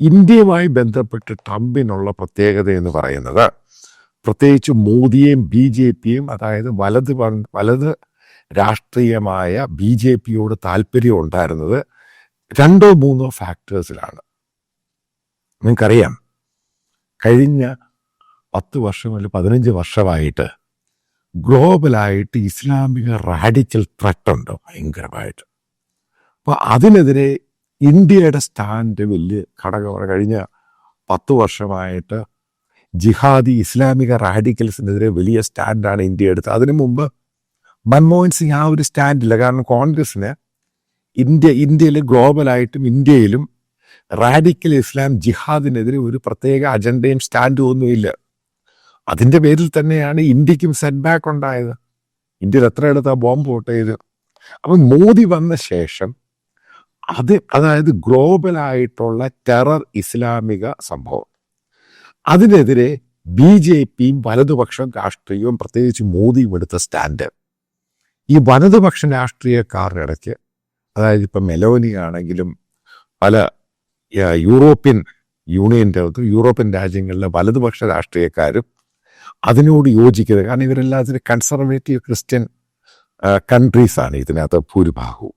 ഇന്ത്യയുമായി ബന്ധപ്പെട്ട് ട്രംപിനുള്ള പ്രത്യേകത എന്ന് പറയുന്നത് പ്രത്യേകിച്ച് മോദിയെയും ബി ജെ പിയും അതായത് വലത് വലത് രാഷ്ട്രീയമായ ബി ജെ പിയോട് താല്പര്യം ഉണ്ടായിരുന്നത് രണ്ടോ മൂന്നോ ഫാക്ടേഴ്സിലാണ് നിങ്ങൾക്കറിയാം കഴിഞ്ഞ പത്ത് വർഷം അല്ലെങ്കിൽ പതിനഞ്ച് വർഷമായിട്ട് ഗ്ലോബലായിട്ട് ഇസ്ലാമിക റാഡിക്കൽ ത്രട്ടുണ്ട് ഭയങ്കരമായിട്ട്. അപ്പോൾ അതിനെതിരെ ഇന്ത്യയുടെ സ്റ്റാൻഡ് വലിയ ഘടകമാണ്. കഴിഞ്ഞ പത്ത് വർഷമായിട്ട് ജിഹാദി ഇസ്ലാമിക റാഡിക്കൽസിനെതിരെ വലിയ സ്റ്റാൻഡാണ് ഇന്ത്യ എടുത്തത്. അതിനു മുമ്പ് മൻമോഹൻ സിംഗ് ആ ഒരു സ്റ്റാൻഡില്ല. കാരണം കോൺഗ്രസിന് ഇന്ത്യ ഇന്ത്യയിൽ ഗ്ലോബലായിട്ടും ഇന്ത്യയിലും റാഡിക്കൽ ഇസ്ലാം ജിഹാദിനെതിരെ ഒരു പ്രത്യേക അജണ്ടയും സ്റ്റാൻഡും ഒന്നുമില്ല. അതിന്റെ പേരിൽ തന്നെയാണ് ഇന്ത്യക്കും സെറ്റ് ബാക്ക് ഉണ്ടായത്. ഇന്ത്യയിൽ എത്ര എടുത്താ ബോംബ് വോട്ട് ചെയ്ത്. അപ്പം മോദി വന്ന ശേഷം അത് അതായത് ഗ്ലോബലായിട്ടുള്ള ടെറർ ഇസ്ലാമിക സംഭവം. അതിനെതിരെ ബി ജെ പിയും വലതുപക്ഷം രാഷ്ട്രീയവും പ്രത്യേകിച്ച് മോദിയും എടുത്ത സ്റ്റാൻഡ്. ഈ വലതുപക്ഷ രാഷ്ട്രീയക്കാരുടെ അതായത് ഇപ്പം മെലോനി ആണെങ്കിലും പല യൂറോപ്യൻ യൂണിയന്റെ യൂറോപ്യൻ രാജ്യങ്ങളിലെ വലതുപക്ഷ രാഷ്ട്രീയക്കാരും അതിനോട് യോജിക്കുന്നത്. കാരണം ഇവരെല്ലാത്തിനും കൺസർവേറ്റീവ് ക്രിസ്ത്യൻ കൺട്രീസാണ് ഇതിനകത്ത് ഭൂരിഭാഗവും.